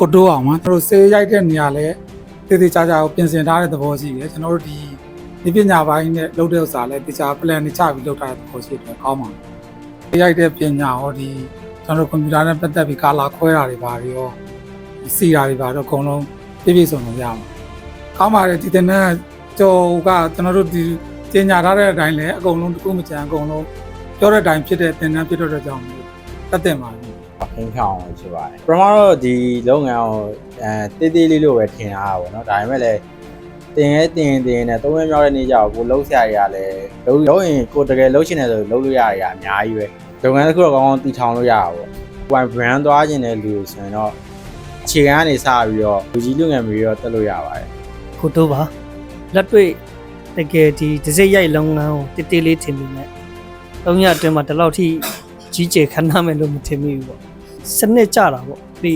ကိုတိုးအောင်မှာတို့ဆေးရိုက်တဲ့နေရာလဲတည်တည်ချာချာကိုပြင်ဆင်ထားတဲ့သဘောရှိတယ်ကျွန်တော်တို့ဒီဒီပညာပိုင်းနဲ့လုပ်တဲ့ဥစ္စာလဲတခြား plan တွေချပြီးလုပ်ထားတဲ့သဘောရှိတယ်ကောင်းပါဘူးဆေးရိုက်တဲ့ပညာဟောဒီကျွန်တော်တို့ကွန်ပျူတာနဲ့ပတ်သက်ပြီးကာလာခွဲတာတွေပါတွေရောစီတာတွေပါတော့အကုန်လုံးပြည့်ပြည့်စုံစုံရမှာကောင်းပါတယ်ဒီတဲ့နဲ့ကျော်ကကျွန်တော်တို့ဒီပညာထားတဲ့အတိုင်းလဲအကုန်လုံးတစ်ခုမချမ်းအကုန်လုံးပြောတဲ့အတိုင်းဖြစ်တဲ့သင်တန်းဖြစ်တော့တဲ့ကြောင့်တက်တင်ပါ ဟင်းဖြောင်းဖြစ်ပါတယ်ပထမတော့ဒီလုပ်ငန်းကိုအဲတေးသေးလေးလို့ပဲထင်ရတာပေါ့နော်ဒါပေမဲ့လည်းတင်ရဲတင်တင်နဲ့သုံးရမြောက်တဲ့နေ့ကျတော့ကိုလှုပ်ရှားရရလဲလုံးလုံးရင်ကိုတကယ်လှုပ်ရှင်တယ်ဆိုလှုပ်လို့ရရအများကြီးပဲလုပ်ငန်းတစ်ခုတော့ကောင်းကောင်းတည်ထောင်လို့ရတာပေါ့ကိုယ် brand သွားခြင်းတဲ့လူဆိုရင်တော့အခြေခံကနေစပြီးတော့လူကြီးလူငယ်မျိုးရောတက်လို့ရပါတယ်ကိုတို့ပါလက်တွေ့တကယ်ဒီဒစိရိုက်လုပ်ငန်းကိုတိတိလေးထင်မိမယ်။၃ရက်အတွင်းမှာဒီလောက်ထိကြီးကျယ်ခမ်းနားမယ်လို့မထင်မိဘူးပေါ့။ စနစ်ကြတာပေါ့ဒီ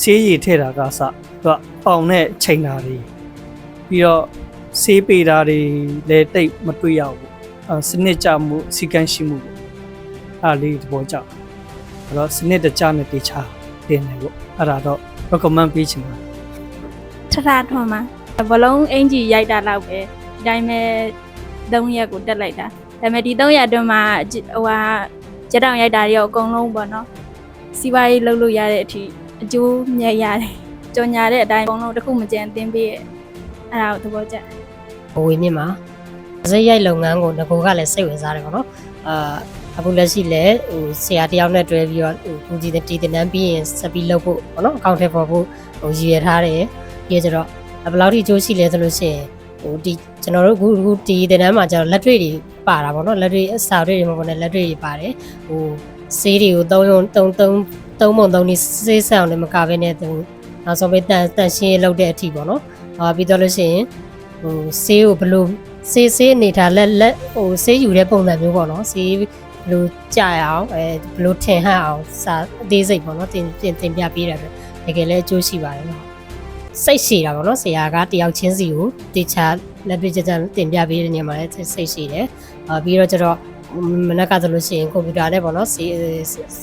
ဆေးရည်ထည့်တာကစသူကပေါင်နဲ့ချိန်တာတွေပြီးတော့ဆေးပေတာတွေလည်းတိတ်မတွေ့ရဘူးအဲစနစ်ကြမှုစီကန်းရှိမှုပေါ့အားလေးသဘောကျအဲ့တော့စနစ်တကျနဲ့တေချာတင်တယ်ပေါ့အဲ့ဒါတော့ recommend ပေးချင်ပါတယ်ထထထွန်းမှာဘလုံးအင်ကြီးရိုက်တာတော့ပဲဒီတိုင်းပဲ3ရက်ကိုတက်လိုက်တာဒါပေမဲ့ဒီ3ရက်အတွင်းမှာဟိုဟာကြက်တောင်ရိုက်တာတွေရောအကုန်လုံးပေါ့နော် စီးပွားရေးလုပ်လို့ရတဲ့အထိအကျိုးမြတ်ရတယ်ကြော်ညာတဲ့အတိုင်းအကုန်လုံးတစ်ခုမကြံသင်းပေးရဲ့အဲ့ဒါကိုသဘောကျတယ်ဘဝမြင့်မှာဇက်ရိုက်လုပ်ငန်းကိုငကိုကလည်းစိတ်ဝင်စားတယ်ပေါ့နော်အာအခုလက်ရှိလည်းဟိုဆရာတယောက်နဲ့တွဲပြီးတော့ဟိုကူကြီးတီတင်တန်းပြီးရင်ဆက်ပြီးလုပ်ဖို့ပေါ့နော်အကောင့်ထဲပေါ်ဖို့ဟိုရည်ရထားတယ်ပြီးကြတော့ဘယ်လောက်ထိအကျိုးရှိလဲဆိုလို့ရှိရင် ဟိုဒီကျွန်တော်တို့အခုအခုဒီတင်တန်းမှာကျတော့လက်တွေ့တွေပါတာပေါ့နော်လက်တွေ့အစာတွေတွေမှာပေါ့နော်လက်တွေ့တွေပါတယ်ဟိုဆေးတွေကိုသုံးရုံသုံးသုံးသုံးပုံသုံးနေဆေးဆန်အောင်လည်းမကဘဲနဲ့သူနောက်ဆုံးပဲတန်တန်ရှင်းလောက်တဲ့အထိပေါ့နော်အာပြီးတော့လို့ရှိရင်ဟိုဆေးကိုဘယ်လိုဆေးဆေးအနေထားလက်လက်ဟိုဆေးယူတဲ့ပုံစံမျိုးပေါ့နော်ဆေးဘယ်လိုကြာရအောင်အဲဘယ်လိုထင်ဟပ်အောင်စာအသေးစိတ်ပေါ့နော်တင်တင်တင်ပြပေးတယ်တကယ်လည်းအကျိုးရှိပါတယ်နော် စိတ်ရှည်တာပေါ့နော်ဆရာကတယောက်ချင်းစီကိုတေချာလက်ပြကြကြတင်ပြပေးတဲ့နေရာမှာလည်းစိတ်ရှည်တယ်အာပြီးတော့ကျတော့မနက်ကဆိုလို့ရှိရင်ကွန်ပျူတာနဲ့ပေါ့နော်ဆေး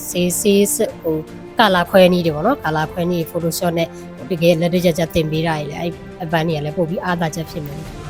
ဆေးဆေးဟိုကာလာခွဲနည်းတွေပေါ့နော်ကာလာခွဲနည်း Photoshop နဲ့တကယ်လက်တွေ့ကြကြတင်ပေးတာကြီးလေအဲ့အပန်းကြီးကလည်းပို့ပြီးအားသာချက်ဖြစ်မယ်